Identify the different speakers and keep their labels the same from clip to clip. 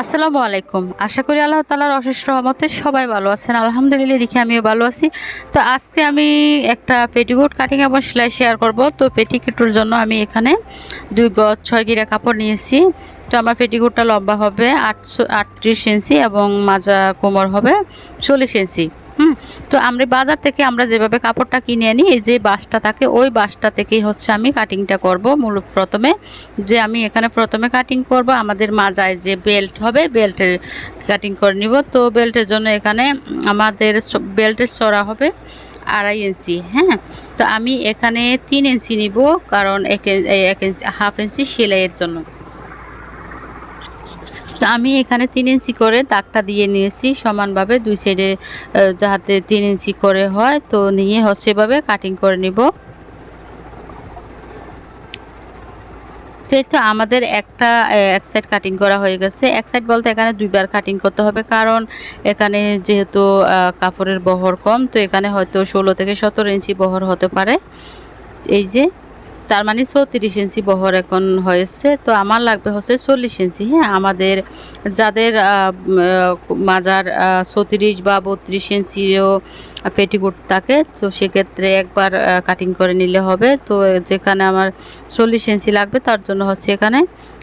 Speaker 1: আসসালামু আলাইকুম। আশা করি আল্লাহ তালার অশেষ রহমতে সবাই ভালো আছেন। আলহামদুলিল্লাহ দেখে আমিও ভালো আছি। তো আজকে আমি একটা পেটিকোট কাটিং এবং সেলাই শেয়ার করব। তো পেটিকোটের জন্য আমি এখানে দুই গজ ছয় গিরা কাপড় নিয়েছি। তো আমার পেটিকোটটা লম্বা হবে আটশো, আটত্রিশ ইঞ্চি এবং মাজা কোমর হবে চল্লিশ ইঞ্চি। হুম, তো আমরা বাজার থেকে আমরা যেভাবে কাপড়টা কিনে আনি, এই যে বাসটা থাকে, ওই বাসটা থেকেই হচ্ছে আমি কাটিংটা করব। মূল প্রথমে যে আমি এখানে প্রথমে কাটিং করব, আমাদের মাজায় যে বেল্ট হবে বেল্টের কাটিং করে নিব। তো বেল্টের জন্য এখানে আমাদের বেল্টের চড়া হবে আড়াই ইঞ্চি হ্যাঁ? তো আমি এখানে তিন ইঞ্চি নিব, কারণ এক ইঞ্চি হাফ ইঞ্চি সেলাইয়ের জন্য। তো আমি এখানে তিন ইঞ্চি করে দাগটা দিয়ে নিয়েছি সমানভাবে দুই সাইডে আহ, যাতে তিন ইঞ্চি করে হয় তো নিয়ে হচ্ছে এভাবে কাটিং করে নিব। তো আমাদের একটা এক সাইড কাটিং করা হয়ে গেছে। এক সাইড বলতে এখানে দুইবার কাটিং করতে হবে কারণ এখানে যেহেতু কাপড়ের বহর কম তো এখানে হয়তো ষোলো থেকে সতেরো ইঞ্চি বহর হতে পারে। এই যে তার মানে চৌত্রিশ ইঞ্চি বহর এখন হয়েছে। তো আমার লাগবে হচ্ছে চল্লিশ ইঞ্চি হ্যাঁ? আমাদের যাদের মাজার চৌত্রিশ বা বত্রিশ ইঞ্চিরও পেটিকোট থাকে, তো সেক্ষেত্রে একবার কাটিং করে নিলে হবে। তো যেখানে আমার চল্লিশ ইঞ্চি লাগবে তার জন্য হচ্ছে এখানে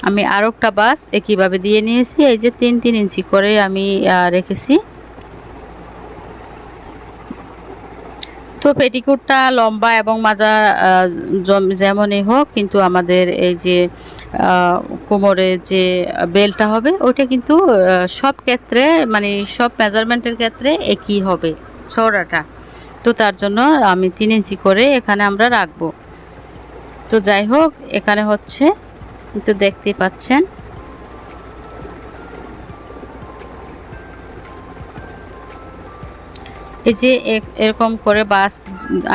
Speaker 1: আমি আরও একটা বাস একইভাবে দিয়ে নিয়েছি। এই যে তিন তিন ইঞ্চি করে আমি রেখেছি। তো পেটিকোটটা লম্বা এবং মাজা যেমনই হোক, কিন্তু আমাদের এই যে কোমরে যে বেলটা হবে, ওইটা কিন্তু সব ক্ষেত্রে মানে সব মেজারমেন্টের ক্ষেত্রে একই হবে চওড়াটা। তো তার জন্য আমি তিন ইঞ্চি করে এখানে আমরা রাখব। তো যাই হোক, এখানে হচ্ছে, তো দেখতেই পাচ্ছেন। এই যে এরকম করে বাস,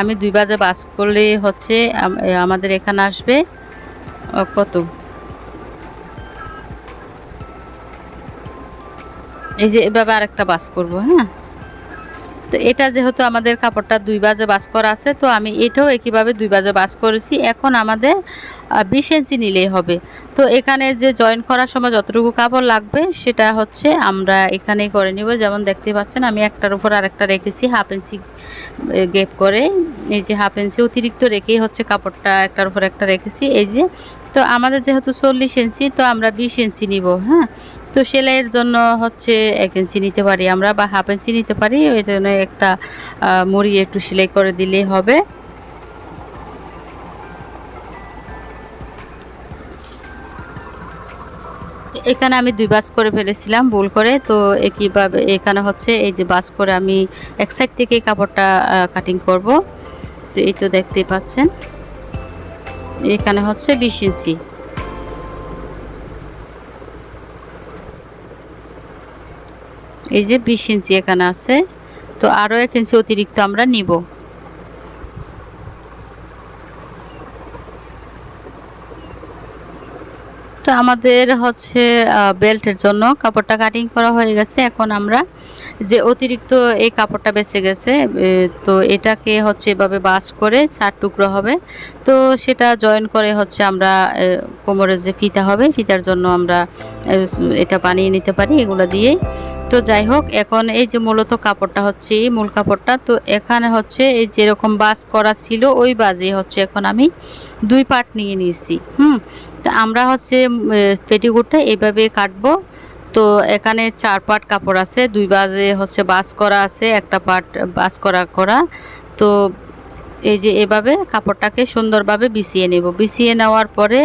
Speaker 1: আমি দুই বাজে বাস করলে হচ্ছে আমাদের এখানে আসবে কত? এই যে এভাবে আরেকটা বাস করব হ্যাঁ? তো এটা যেহেতু আমাদের কাপড়টা দুই বাজে বাস করা আছে, তো আমি এটাও একইভাবে দুই বাজে বাস করেছি। এখন আমাদের বিশ ইঞ্চি নিলেই হবে। তো এখানে যে জয়েন করার সময় যতটুকু কাপড় লাগবে, সেটা হচ্ছে আমরা এখানেই করে নিব। যেমন দেখতে পাচ্ছেন, আমি একটার উপর আরেকটা রেখেছি হাফ ইঞ্চি গেপ করে। এই যে হাফ ইঞ্চি অতিরিক্ত রেখেই হচ্ছে কাপড়টা একটার উপর একটা রেখেছি। এই যে, তো আমাদের যেহেতু চল্লিশ ইঞ্চি, তো আমরা বিশ ইঞ্চি নিব হ্যাঁ? তো সেলাইয়ের জন্য হচ্ছে এক ইঞ্চি নিতে পারি আমরা বা হাফ ইঞ্চি নিতে পারি, ওই জন্য একটা মুড়ি একটু সেলাই করে দিলেই হবে। এখানে আমি দুই বাস করে ফেলেছিলাম ভুল করে, তো একইভাবে এখানে হচ্ছে এই যে বাস করে আমি এক সাইড থেকে কাপড়টা কাটিং করব। তো এই তো দেখতেই পাচ্ছেন। এখানে হচ্ছে বিশ ইঞ্চি। এই যে বিশ ইঞ্চি এখানে আছে, তো আরও এক ইঞ্চি অতিরিক্ত আমরা নিব। তো আমাদের হচ্ছে বেল্টের জন্য কাপড়টা কাটিং করা হয়ে গেছে। এখন আমরা যে অতিরিক্ত এই কাপড়টা বেঁচে গেছে তো এটাকে হচ্ছে এভাবে বাস করে চার টুকরো হবে। তো সেটা জয়েন করে হচ্ছে আমরা কোমরের যে ফিতা হবে, ফিতার জন্য আমরা এটা বানিয়ে নিতে পারি এগুলো দিয়ে তো যাই হোক, এখন এই যে মূলত কাপড়টা হচ্ছে মূল কাপড়টা, তো এখানে হচ্ছে এই যেরকম বাস করা ছিল, ওই বাজে হচ্ছে এখন আমি দুই পার্ট নিয়ে নিয়েছি। হুম, তো আমরা হচ্ছে পেটিকোটটা এভাবে কাটবো। তো এখানে চার পার্ট কাপড় আছে, দুই বাজে হচ্ছে বাস করা আছে, একটা পার্ট বাস করা করা। তো এই যে এভাবে কাপড়টাকে সুন্দরভাবে বিছিয়ে নেব। বিছিয়ে নেওয়ার পরে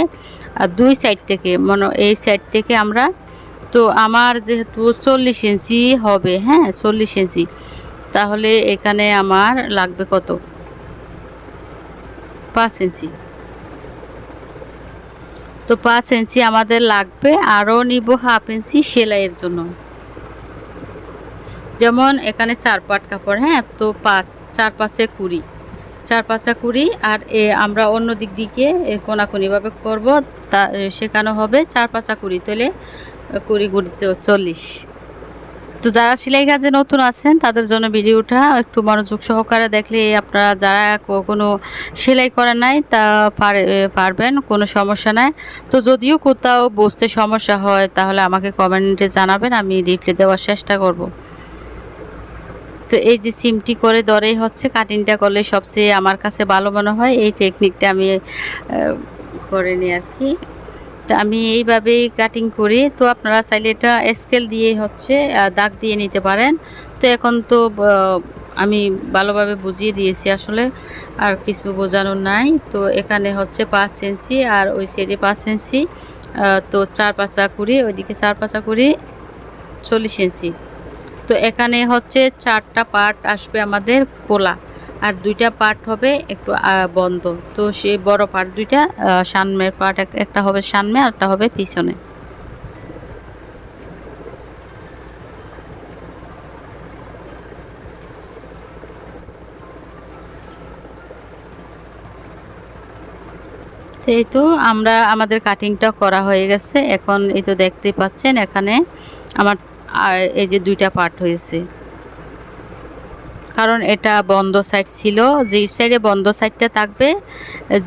Speaker 1: দুই সাইড থেকে মানে এই সাইড থেকে আমরা, তো আমার যেহেতু চল্লিশ ইঞ্চি হবে হ্যাঁ চল্লিশ ইঞ্চি, তাহলে এখানে আমার লাগবে কত? পাঁচ ইঞ্চি। তো পাঁচ ইঞ্চি আমাদের লাগবে, আরও নিব হাফ ইঞ্চি সেলাইয়ের জন্য। যেমন এখানে চার পাট কাপড় হ্যাঁ? তো পাঁচ, চার পাঁচে কুড়ি। চার পাঁচা কুড়ি, আর এ আমরা অন্য দিক দিকে কোনাকুনিভাবে করব, তা সেখানে হবে চার পাঁচা কুড়ি, তাহলে কুড়ি কুড়িতে চল্লিশ। তো যারা সেলাই কাজে নতুন আছেন, তাদের জন্য ভিডিওটা একটু মনোযোগ সহকারে দেখলে আপনারা যারা কোনো সেলাই করা নাই, তা পারবেন, কোনো সমস্যা নাই। তো যদিও কোথাও বসতে সমস্যা হয়, তাহলে আমাকে কমেন্টে জানাবেন, আমি রিপ্লাই দেওয়ার চেষ্টা করব। তো এই যে সিমটি করে দরেই হচ্ছে, কাটিংটা করলে সবচেয়ে আমার কাছে ভালো মনে হয়, এই টেকনিকটা আমি করে নিই আর কি। আমি এইভাবেই কাটিং করি। তো আপনারা চাইলে এটা স্কেল দিয়ে হচ্ছে দাগ দিয়ে নিতে পারেন। তো এখন তো আমি ভালোভাবে বুঝিয়ে দিয়েছি আসলে, আর কিছু বোঝানোর নাই। তো এখানে হচ্ছে পাঁচ ইঞ্চি আর ওই সাইডে পাঁচ ইঞ্চি তো চার পাঁচা কুড়ি, ওইদিকে চার পাঁচা কুড়ি, চল্লিশ ইঞ্চি তো এখানে হচ্ছে চারটা পার্ট আসবে আমাদের কোলা। আর দুইটা পার্ট হবে একটু বন্ধ। তো সেই বড় পার্ট দুইটা সামনের পার্ট একটা হবে সামনে আর একটা হবে পিছনে। এই তো আমরা, আমাদের কাটিংটা করা হয়ে গেছে। এখন এই তো দেখতে পাচ্ছেন এখানে আমার এই যে দুইটা পার্ট হয়েছে। কারণ এটা বন্ধ সাইড ছিল। যেই সাইডে বন্ধ সাইডটা থাকবে,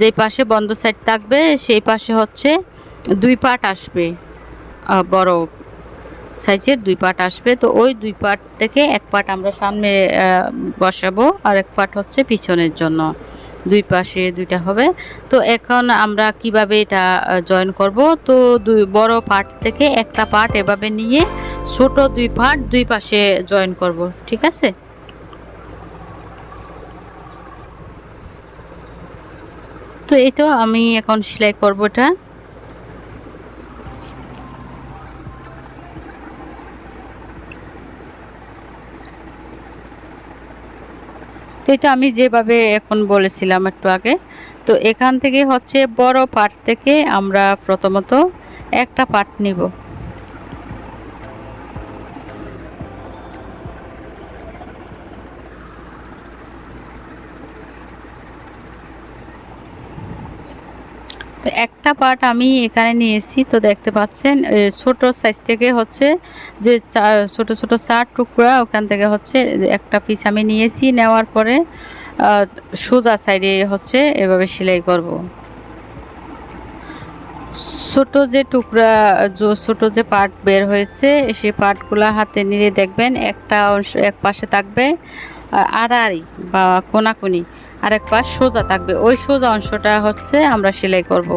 Speaker 1: যেই পাশে বন্ধ সাইড থাকবে, সেই পাশে হচ্ছে দুই পার্ট আসবে বড় সাইজের দুই পার্ট আসবে। তো ওই দুই পার্ট থেকে এক পার্ট আমরা সামনে বসাবো আর এক পার্ট হচ্ছে পিছনের জন্য। দুই পাশে দুইটা হবে। তো এখন আমরা কীভাবে এটা জয়েন করব? তো দুই, বড় পার্ট থেকে একটা পার্ট এভাবে নিয়ে ছোট দুই পার্ট দুই পাশে জয়েন করব, ঠিক আছে? তো এই তো আমি এখন সেলাই করব এটা। তো তো আমি যেভাবে এখন বলেছিলাম একটু আগে, তো এখান থেকে হচ্ছে বড় পাট থেকে আমরা প্রথমত একটা পাট নিব। একটা পার্ট আমি এখানে নিয়েছি, তো দেখতে পাচ্ছেন ছোট সাইজ থেকে হচ্ছে যে ছোট ছোট চার টুকরা, ওখান থেকে হচ্ছে একটা পিস আমি নিয়েছি, নেওয়ার পরে সোজা সাইডে হচ্ছে এভাবে সেলাই করব। ছোট যে টুকরা ছোট যে পার্ট বের হয়েছে সেই পার্টগুলো হাতে নিয়ে দেখবেন, একটা অংশ, এক পাশে থাকবে আড়াআড়ি বা কোনাকুনি আর এক পাশ সোজা থাকবে। ওই সোজা অংশটা হচ্ছে আমরা সেলাই করব।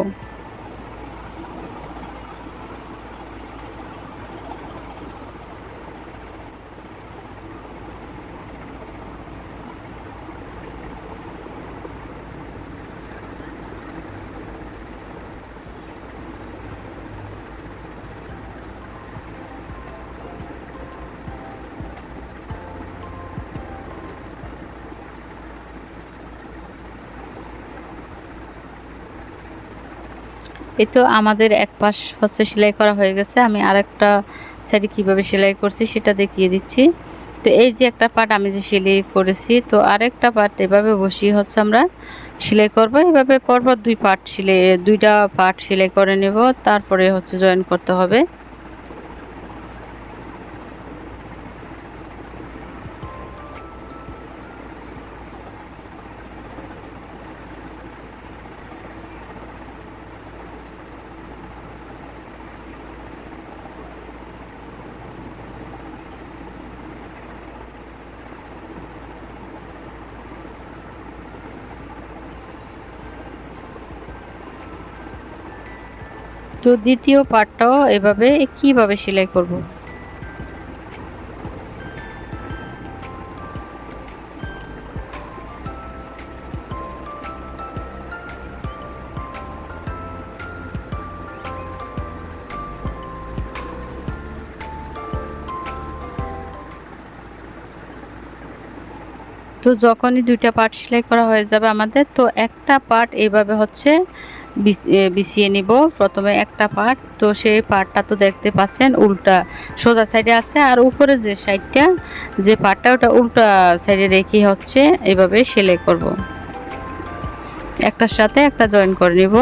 Speaker 1: এই তো আমাদের এক পাশ হচ্ছে সেলাই করা হয়ে গেছে। আমি আর একটা শাড়ি কীভাবে সেলাই করছি সেটা দেখিয়ে দিচ্ছি। তো এই যে একটা পার্ট আমি যে সেলাই করেছি, তো আরেকটা পার্ট এভাবে বসিয়ে হচ্ছে আমরা সেলাই করব। এভাবে পরপর দুই পার্ট সেলাই, দুইটা পার্ট সেলাই করে নেব, তারপরে হচ্ছে জয়েন করতে হবে। তো দ্বিতীয় পার্টটাও এভাবে কীভাবে সেলাই করব? তো যখনই দুইটা পার্ট সেলাই করা হয়ে যাবে আমাদের, তো একটা পার্ট এইভাবে হচ্ছে বিছিয়ে নিব। প্রথমে একটা পার্ট তো সেই পার্টটা তো দেখতে পাচ্ছেন, উল্টা সোজা সাইডে আছে আর উপরে যে সাইডটা, যে পার্টটা ওটা উল্টা সাইডে রেখে হচ্ছে, এভাবে সেলাই করব। একটার সাথে একটা জয়েন করে নিব।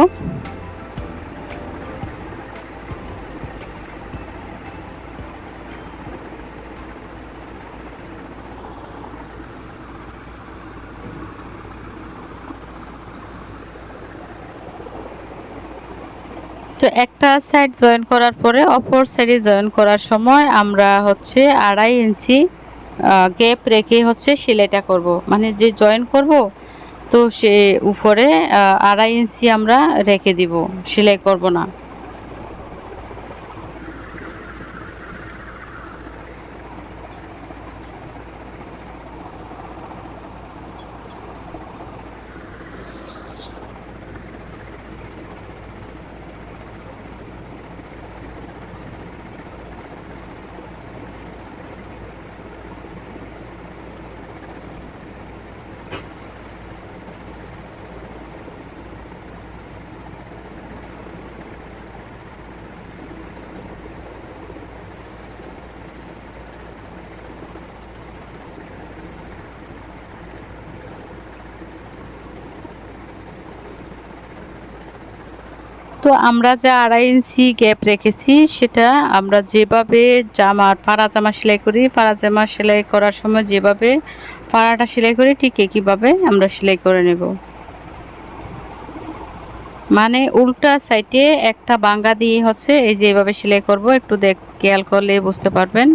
Speaker 1: একটা সাইড জয়েন করার পরে অপর সাইডে জয়েন করার সময় আমরা হচ্ছে আড়াই ইঞ্চি গ্যাপ রেখে হচ্ছে সেলাইটা করব। মানে যে জয়েন করব, তো সে উপরে আড়াই ইঞ্চি আমরা রেখে দিব, সেলাই করব না। তো আমরা যে আড়াই ইঞ্চি গ্যাপ রেখেছি, সেটা আমরা যেভাবে জামার পাড়া জামা সেলাই করি পাড়া জামা সেলাই করার সময় যেভাবে পাড়াটা সেলাই করি, ঠিক একইভাবে আমরা সেলাই করে নেব। মানে উল্টা সাইডে একটা বাঙ্গা দিয়ে হচ্ছে এই যে এভাবে সেলাই করব, একটু দেখ, খেয়াল করলে বুঝতে পারবেন।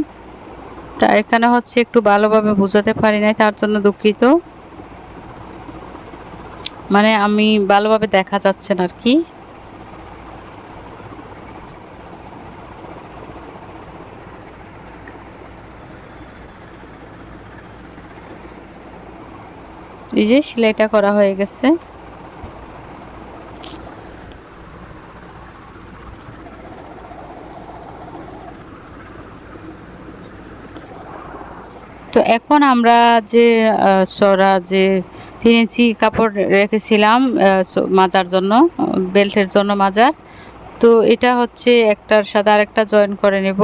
Speaker 1: তা এখানে হচ্ছে একটু ভালোভাবে বোঝাতে পারি নাই, তার জন্য দুঃখিত। মানে আমি ভালোভাবে দেখা যাচ্ছে না আর কি। এই যে সেলাইটা করা হয়ে গেছে। তো এখন আমরা যে সরা যে তিন ইঞ্চি কাপড় রেখেছিলাম মাজার জন্য, বেল্টের জন্য মাজার। তো এটা হচ্ছে একটার সাথে আরেকটা জয়েন করে নেব।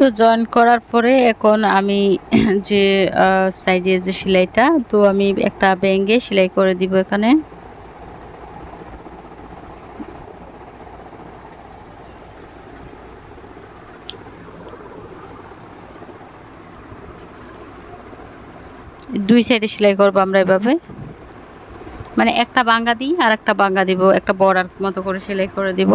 Speaker 1: তো জয়েন করার পরে এখন আমি যে সাইডে যে সেলাইটা, তো আমি একটা ব্যাঙ্গে সেলাই করে দিব এখানে। দুই সাইডে সেলাই করব আমরা এভাবে। মানে একটা বাঙ্গা দিই আর একটা বাঙ্গা দিব, একটা বর্ডার মতো করে সেলাই করে দিব।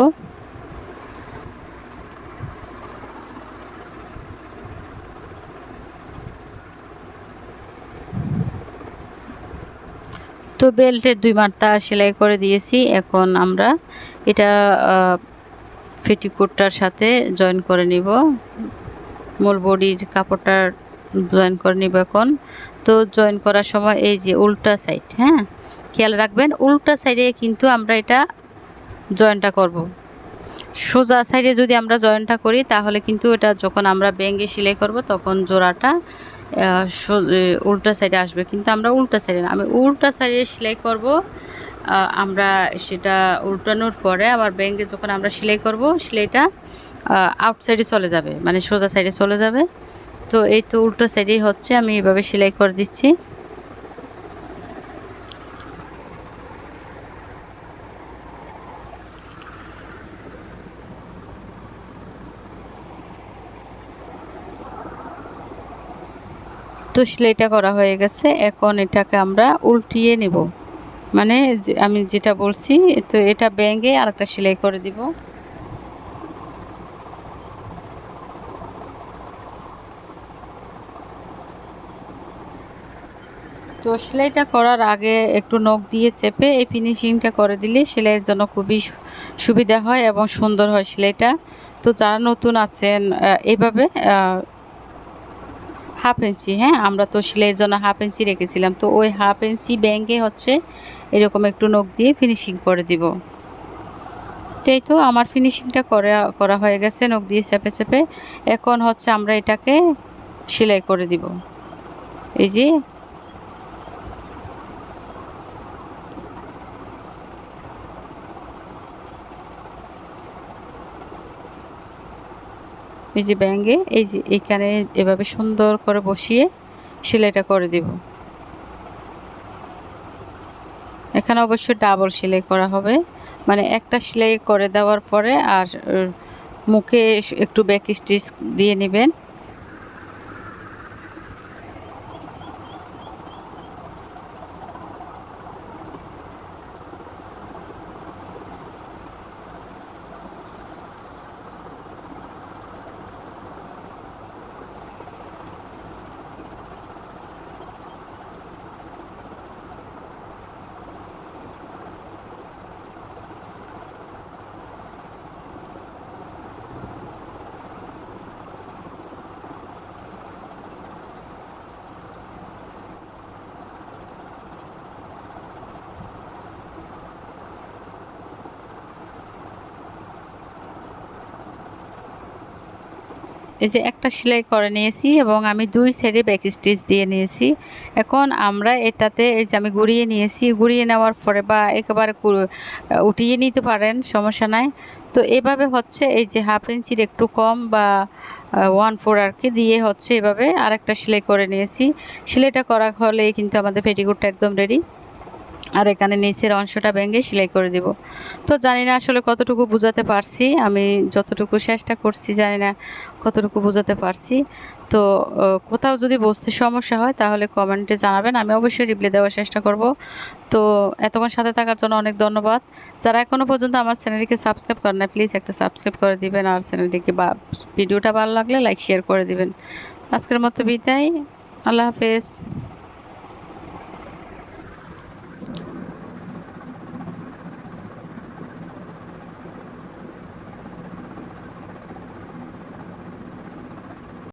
Speaker 1: তো বেল্টের দুই মাত্রা সেলাই করে দিয়েছি। এখন আমরা এটা ফেটিকোটটার সাথে জয়েন করে নিব। মূল বডির কাপড়টা জয়েন করে নিব এখন। তো জয়েন করার সময় এই যে উল্টা সাইড হ্যাঁ? খেয়াল রাখবেন, উল্টা সাইডে কিন্তু আমরা এটা জয়েনটা করব। সোজা সাইডে যদি আমরা জয়েনটা করি, তাহলে কিন্তু এটা যখন আমরা ব্যাঙ্গে সেলাই করব, তখন জোড়াটা উল্টা সাইডে আসবে, কিন্তু আমরা উল্টা সাইডে না। আমি উল্টা সাইডে সেলাই করব। আমরা সেটা উল্টানোর পরে আবার ব্যাঙ্কে যখন আমরা সেলাই করব, সেলাইটা আউট সাইডে চলে যাবে মানে সোজা সাইডে চলে যাবে। তো এই তো উল্টো সাইডেই হচ্ছে, আমি এভাবে সেলাই করে দিচ্ছি। তো সেলাইটা করা হয়ে গেছে। এখন এটাকে আমরা উল্টিয়ে নেব। মানে আমি যেটা বলছি তো এটা ব্যাঙ্গে আর একটা সেলাই করে দিব। তো সেলাইটা করার আগে একটু নখ দিয়ে চেপে এই ফিনিশিংটা করে দিলে সেলাইয়ের জন্য খুবই সুবিধা হয় এবং সুন্দর হয় সেলাইটা। তো যারা নতুন আছেন আহ, হাফ ইঞ্চি হ্যাঁ? আমরা তো সেলাইয়ের জন্য হাফ ইঞ্চি রেখেছিলাম। তো ওই হাফ ইঞ্চি ব্যাঙ্গে হচ্ছে এরকম একটু নখ দিয়ে ফিনিশিং করে দিব। তাই তো আমার ফিনিশিংটা করা করা হয়ে গেছে নখ দিয়ে চেপে চেপে। এখন হচ্ছে আমরা এটাকে সেলাই করে দিব। এই যে এই যে ব্যাঙ্গে, এই যে এখানে এভাবে সুন্দর করে বসিয়ে সেলাইটা করে দেব। এখানে অবশ্যই ডাবল সেলাই করা হবে। মানে একটা সেলাই করে দেওয়ার পরে আর মুখে একটু ব্যাক স্টিচ দিয়ে নেবেন। এই যে একটা সেলাই করে নিয়েছি এবং আমি দুই সাইডে ব্যাক স্টিচ দিয়ে নিয়েছি। এখন আমরা এটাতে এই যে আমি গুড়িয়ে নিয়েছি, গুড়িয়ে নেওয়ার পরে বা একেবারে উঠিয়ে নিতে পারেন, সমস্যা নাই। তো এভাবে হচ্ছে এই যে হাফ ইঞ্চির একটু কম বা ওয়ান ফোর আর কি দিয়ে হচ্ছে এভাবে আরেকটা সেলাই করে নিয়েছি। সেলাইটা করা হলে কিন্তু আমাদের পেটিকোটটা একদম রেডি আর এখানে নিচের অংশটা ভেঙে সেলাই করে দিব। তো জানি না আসলে কতটুকু বোঝাতে পারছি। আমি যতটুকু চেষ্টা করছি জানি না কতটুকু বোঝাতে পারছি। তো কোথাও যদি বুঝতে সমস্যা হয় তাহলে কমেন্টে জানাবেন। আমি অবশ্যই রিপ্লাই দেওয়ার চেষ্টা করব। তো, এতক্ষণ সাথে থাকার জন্য অনেক ধন্যবাদ। যারা এখনও পর্যন্ত আমার চ্যানেলটিকে সাবস্ক্রাইব করেন না প্লিজ একটা সাবস্ক্রাইব করে দিবেন। আর চ্যানেলটিকে বা, ভিডিওটা ভালো লাগলে লাইক শেয়ার করে দিবেন। আজকের মতো বিদায়। আল্লাহ হাফেজ।